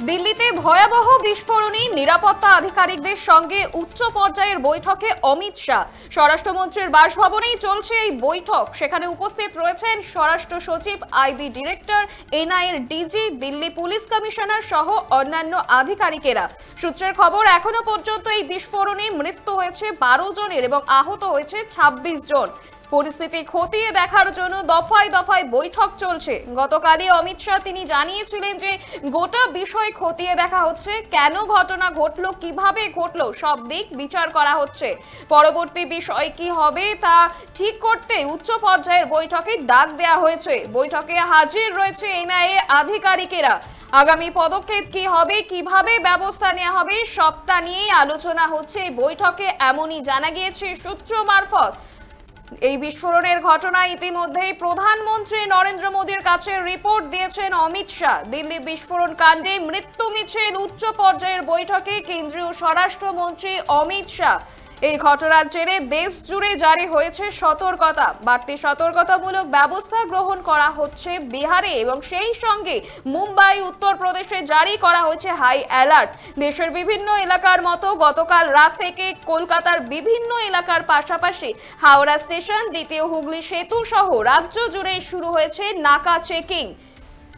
দিল্লিতে ভয়াবহ বিস্ফোরণে নিরাপত্তা আধিকারিকদের সঙ্গে উচ্চ পর্যায়ের বৈঠকে অমিত শাহ। স্বরাষ্ট্রমন্ত্রীর বাসভবনেই চলছে এই বৈঠক। সেখানে উপস্থিত রয়েছেন স্বরাষ্ট্র সচিব, আইবি ডিরেক্টর, এনআইএর ডিজি, দিল্লি পুলিশ কমিশনার সহ অন্যান্য আধিকারিকেরা। সূত্রের খবর, এখনও পর্যন্ত এই বিস্ফোরণে মৃত্যু হয়েছে বারো জনের এবং আহত হয়েছে ২৬ জন। পরিস্থিতি খতিয়ে দেখার জন্য দফায় দফায় বৈঠক চলছে। গতকালই অমিত শাহ তিনি জানিয়েছিলেন যে গোটা বিষয় খতিয়ে দেখা হচ্ছে, কেন ঘটনা ঘটলো, কীভাবে ঘটলো, সব দিক বিচার করা হচ্ছে। পরবর্তী বিষয় কি হবে তা ঠিক করতে উচ্চ পর্যায়ের বৈঠকে ডাক দেওয়া হয়েছে। বৈঠকে হাজির রয়েছে এনআইএ আধিকারিকেরা। আগামী পদক্ষেপ কি হবে, কীভাবে ব্যবস্থা নেওয়া হবে, সবটা নিয়েই আলোচনা হচ্ছে। বৈঠকে এমনই জানা গিয়েছে সূত্র মারফত। এই বিস্ফোরণের ঘটনা ইতিমধ্যেই প্রধানমন্ত্রী নরেন্দ্র মোদীর কাছে রিপোর্ট দিয়েছেন অমিত শাহ। দিল্লি বিস্ফোরণ কাণ্ডে মৃত্যু মিছিল উচ্চ পর্যায়ের বৈঠকে কেন্দ্রীয় স্বরাষ্ট্রমন্ত্রী অমিত শাহ। এই ঘটনার জেরে দেশ জুড়ে জারি হয়েছে সতর্কতা। বাড়তি সতর্কতামূলক ব্যবস্থা গ্রহণ করা হচ্ছে বিহারে এবং সেই সঙ্গে মুম্বাই, উত্তরপ্রদেশে জারি করা হয়েছে হাই অ্যালার্ট। দেশের বিভিন্ন এলাকার মতো গতকাল রাত থেকে কলকাতার বিভিন্ন এলাকার পাশাপাশি হাওড়া স্টেশন, দ্বিতীয় হুগলি সেতু সহ রাজ্য জুড়ে শুরু হয়েছে নাকা চেকিং।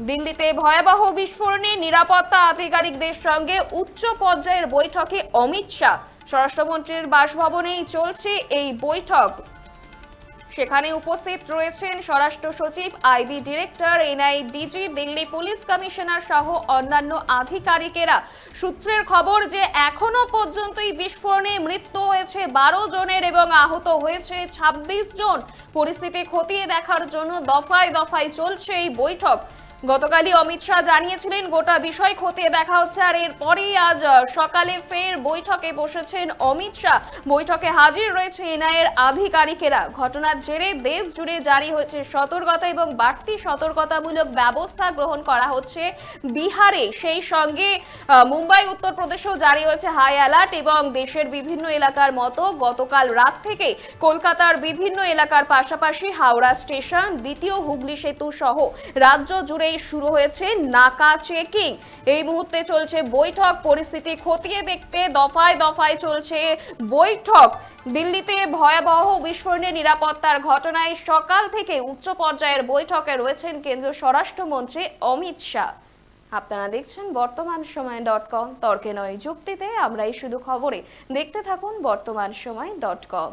দিল্লিতে ভয়াবহ বিস্ফোরণে নিরাপত্তা আধিকারিকদের সঙ্গে উচ্চ পর্যায়ের বৈঠকে অমিত শাহ। স্বরাষ্ট্রমন্ত্রীর বাসভবনেই চলছে এই বৈঠক। সেখানে উপস্থিত রয়েছেন স্বরাষ্ট্র সচিব, IB director NI DG Delhi police commissioner সহ অন্যান্য আধিকারিকেরা। সূত্রের খবর যে এখনও পর্যন্ত এই বিস্ফোরণে মৃত্যু হয়েছে বারো জনের এবং আহত হয়েছে ২৬ জন। পরিস্থিতি খতিয়ে দেখার জন্য দফায় দফায় চলছে এই বৈঠক। গতকালই অমিত শাহ জানিয়েছিলেন, গোটা বিষয় খতিয়ে দেখা হচ্ছে। আর এরপরেই আজ সকালে ফের বৈঠকে বসেছেন অমিত শাহ। বৈঠকে হাজির রয়েছে এনআইএর আধিকারিকেরা। ঘটনার জেরে দেশ জুড়ে জারি হয়েছে সতর্কতা এবং বাড়তি সতর্কতামূলক ব্যবস্থা গ্রহণ করা হচ্ছে বিহারে। সেই সঙ্গে মুম্বাই, উত্তরপ্রদেশেও জারি হয়েছে হাই অ্যালার্ট এবং দেশের বিভিন্ন এলাকার মতো গতকাল রাত থেকে কলকাতার বিভিন্ন এলাকার পাশাপাশি হাওড়া স্টেশন, দ্বিতীয় হুগলি সেতু সহ রাজ্য জুড়েই শুরু হয়েছে নাকা চেকিং। এই মুহূর্তে চলছে বৈঠক, পরিস্থিতি খতিয়ে দেখতে দফায় দফায় চলছে বৈঠক। দিল্লিতে ভয়াবহ বিস্ফোরণের নিরাপত্তার ঘটনায় সকাল থেকে উচ্চ পর্যায়ের বৈঠকে রয়েছেন কেন্দ্রীয় স্বরাষ্ট্রমন্ত্রী অমিত শাহ। আপনারা দেখছেন বর্তমান সময় ডট কম। তর্কে নয়, যুক্তিতে আমরাই শুধু খবরে। দেখতে থাকুন বর্তমান সময় ডট কম।